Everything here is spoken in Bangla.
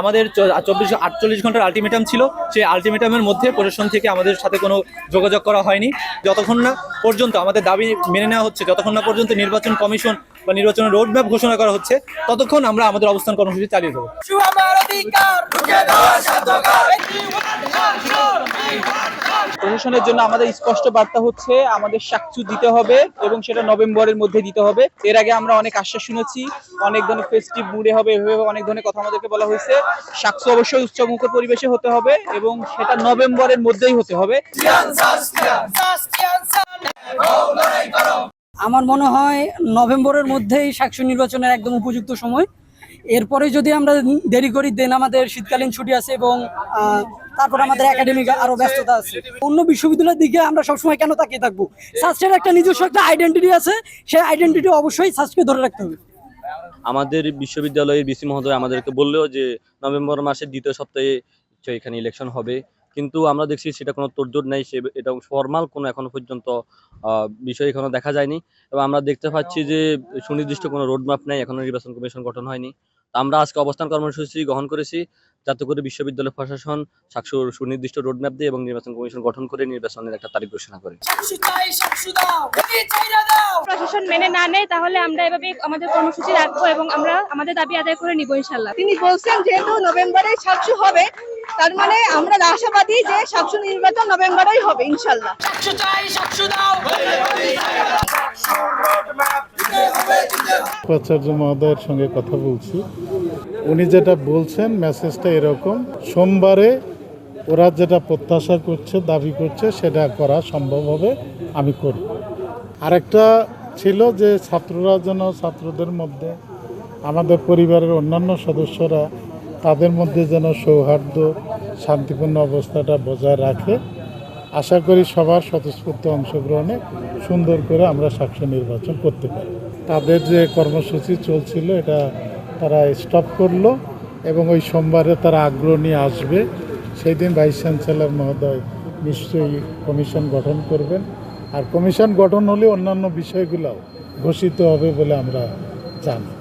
আমাদের চব্বিশ আটচল্লিশ ঘণ্টার আলটিমেটাম ছিল। সেই আলটিমেটামের মধ্যে প্রশাসন থেকে আমাদের সাথে কোনো যোগাযোগ করা হয়নি। যতক্ষণ না পর্যন্ত আমাদের দাবি মেনে নেওয়া হচ্ছে, যতক্ষণ না পর্যন্ত নির্বাচন কমিশন বা নির্বাচনের রোডম্যাপ ঘোষণা করা হচ্ছে, ততক্ষণ আমরা আমাদের অবস্থান কর্মসূচি চালিয়ে দেবো প্রশাসনের জন্য আমাদের স্পষ্ট বার্তা হচ্ছে, আমাদের সাকচু দিতে হবে এবং সেটা নভেম্বরের মধ্যে দিতে হবে। এর আগে আমরা অনেক আশ্বাস শুনেছি, অনেক ধরনের ফেস্টিভ মুডে হবে, এভাবে অনেক ধরনের কথা আমাদেরকে বলা হয়েছে। সাকচু অবশ্যই উচ্চমুখর পরিবেশে হতে হবে এবং সেটা নভেম্বরের মধ্যেই হতে হবে। আমার মনে হয় নভেম্বরের মধ্যেই সাকসু নির্বাচনের একদম উপযুক্ত সময়। এরপরে যদি আমরা দেরি করি দেন আমাদের শীতকালীন ছুটি আছে এবং তারপর আমাদের একাডেমিক আরও ব্যস্ততা আছে। অন্য বিশ্ববিদ্যালয়ের দিকে আমরা সবসময় কেন তাকিয়ে থাকব? সাস্টের একটা নিজস্ব একটা আইডেন্টিটি আছে, সেই আইডেন্টিটি অবশ্যই সাস্টকে ধরে রাখতে হবে। আমাদের বিশ্ববিদ্যালয়ের বিসি মহোদয় আমাদেরকে বললেও যে, নভেম্বর মাসের দ্বিতীয় সপ্তাহে এখানে ইলেকশন হবে। কিন্তু আমরা দেখছি সেটা কোনো তোড়জোড় নেই সে এটা ফর্মাল কোনো এখনও পর্যন্ত আহ, বিষয় এখনও দেখা যায়নি। এবং আমরা দেখতে পাচ্ছি যে সুনির্দিষ্ট কোনো রোডম্যাপ নেই এখনও নির্বাচন কমিশন গঠন হয়নি। তো আমরা আজকে অবস্থান কর্মসূচি গ্রহণ করেছি যাতে করে বিশ্ববিদ্যালয় প্রশাসন সাকসুর সুনির্দিষ্ট রোডম্যাপ দিয়ে এবং নির্বাচন কমিশন গঠন করে নির্বাচনের একটা তারিখ ঘোষণা করে। প্রশাসন মেনে না নেয় তাহলে আমরা এভাবে আমাদের কর্মসূচি রাখব এবং আমরা আমাদের দাবি আদায় করে নিব ইনশাল্লাহ তিনি বলছেন যেহেতু নভেম্বরে সাকসু হবে তার মানে আমরা আশাবাদী যে সাকসু নির্বাচন নভেম্বরেই হবে ইনশাল্লাহ। উপাচার্য মহোদয়ের সঙ্গে কথা বলছি। উনি যেটা বলছেন মেসেজটা এরকম সোমবারে ওরা যেটা প্রত্যাশা করছে দাবি করছে সেটা করা সম্ভব হবে আমি করব আরেকটা ছিল যে ছাত্ররা যেন ছাত্রদের মধ্যে আমাদের পরিবারের অন্যান্য সদস্যরা তাদের মধ্যে যেন সৌহার্দ্য শান্তিপূর্ণ অবস্থাটা বজায় রাখে। আশা করি সবার স্বতঃস্ফূর্ত অংশগ্রহণে সুন্দর করে আমরা সাক্ষ্য নির্বাচন করতে পারি। তাদের যে কর্মসূচি চলছিল, এটা তারা স্টপ করল এবং ওই সোমবারে তারা আগ্রহ নিয়ে আসবে। সেই দিন ভাইস চ্যান্সেলর মহোদয় নিশ্চয়ই কমিশন গঠন করবেন। আর কমিশন গঠন হলে অন্যান্য বিষয়গুলোও ঘোষিত হবে বলে আমরা জানি।